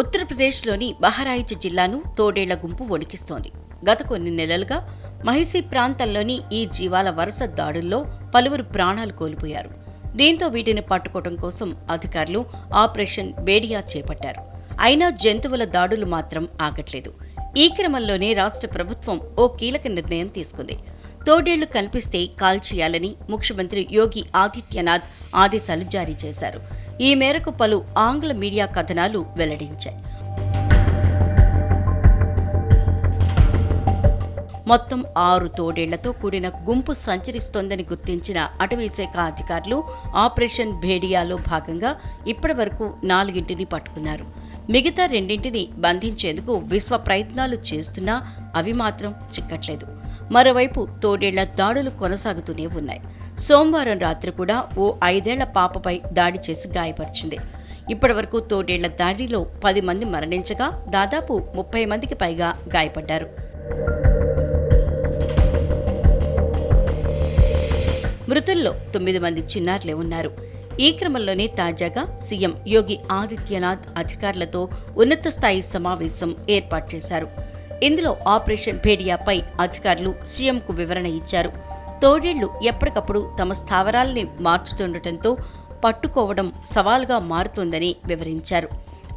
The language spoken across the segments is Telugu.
ఉత్తరప్రదేశ్లోని బహరాయిచ్ జిల్లాను తోడేళ్ళ గుంపు వణికిస్తోంది. గత కొన్ని నెలలుగా మహిసీ ప్రాంతంలోని ఈ జీవాల వరుస దాడుల్లో పలువురు ప్రాణాలు కోల్పోయారు. దీంతో వీటిని పట్టుకోవడం కోసం అధికారులు ఆపరేషన్ బేడియా చేపట్టారు. అయినా జంతువుల దాడులు మాత్రం ఆగట్లేదు. ఈ క్రమంలోనే రాష్ట్ర ప్రభుత్వం ఓ కీలక నిర్ణయం తీసుకుంది. తోడేళ్ళు కల్పిస్తే కాల్చేయాలని ముఖ్యమంత్రి యోగి ఆదిత్యనాథ్ ఆదేశాలు జారీ చేశారు. ఈ మేరకు పలు ఆంగ్ల మీడియా కథనాలు వెల్లడించాయి. మొత్తం ఆరు తోడేళ్ళతో కూడిన గుంపు సంచరిస్తోందని గుర్తించిన అటవీశాఖ అధికారులు ఆపరేషన్ భేడియాలో భాగంగా ఇప్పటి వరకు నాలుగింటిని పట్టుకున్నారు. మిగతా రెండింటిని బంధించేందుకు విశ్వ ప్రయత్నాలు చేస్తున్నా అవి మాత్రం చిక్కట్లేదు. మరోవైపు తోడేళ్ళ దాడులు కొనసాగుతూనే ఉన్నాయి. సోమవారం రాత్రి కూడా ఓ ఐదేళ్ళ పాపపై దాడి చేసి గాయపరిచింది. ఇప్పటివరకు తోడేళ్ళ దాడిలో పది మంది మరణించగా దాదాపు ముప్పై మందికి పైగా గాయపడ్డారు. మృతుల్లో తొమ్మిది మంది చిన్నారులే ఉన్నారు. ఈ క్రమంలోనే తాజాగా సీఎం యోగి ఆదిత్యనాథ్ అధికారులతో ఉన్నత స్థాయి సమావేశం ఏర్పాటు చేశారు. ఇందులో ఆపరేషన్ భేడియాపై అధికారులు సీఎంకు వివరణ ఇచ్చారు. తోడేళ్ళు ఎప్పటికప్పుడు తమ స్థావరాల్ని మార్చుతుండటంతో పట్టుకోవడం సవాలుగా మారుతోందని వివరించారు.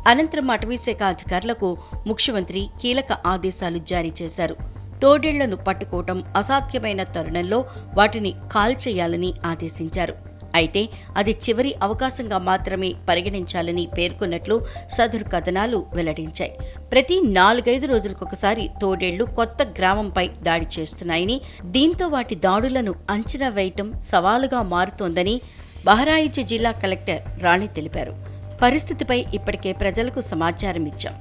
అనంతరం అటవీశాఖ అధికారులకు ముఖ్యమంత్రి కీలక ఆదేశాలు జారీ చేశారు. తోడేళ్ళను పట్టుకోవటం అసాధ్యమైన తరుణంలో వాటిని కాల్చేయాలని ఆదేశించారు. అయితే అది చివరి అవకాశంగా మాత్రమే పరిగణించాలని పేర్కొన్నట్లు సదరు కథనాలు వెల్లడించాయి. ప్రతి నాలుగైదు రోజులకొకసారి తోడేళ్ళు కొత్త గ్రామంపై దాడి చేస్తున్నాయని దీంతో వాటి దాడులను అంచనా వేయటం సవాలుగా మారుతోందని బహరాయిచ్ జిల్లా కలెక్టర్ రాణి తెలిపారు. పరిస్థితిపై ఇప్పటికే ప్రజలకు సమాచారం ఇచ్చాం.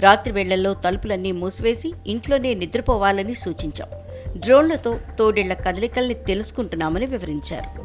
రాత్రి వేళ్ళలో తలుపులన్నీ మూసివేసి ఇంట్లోనే నిద్రపోవాలని సూచించాం. డ్రోన్లతో తోడేళ్ళ కదలికల్ని తెలుసుకుంటున్నామని వివరించారు.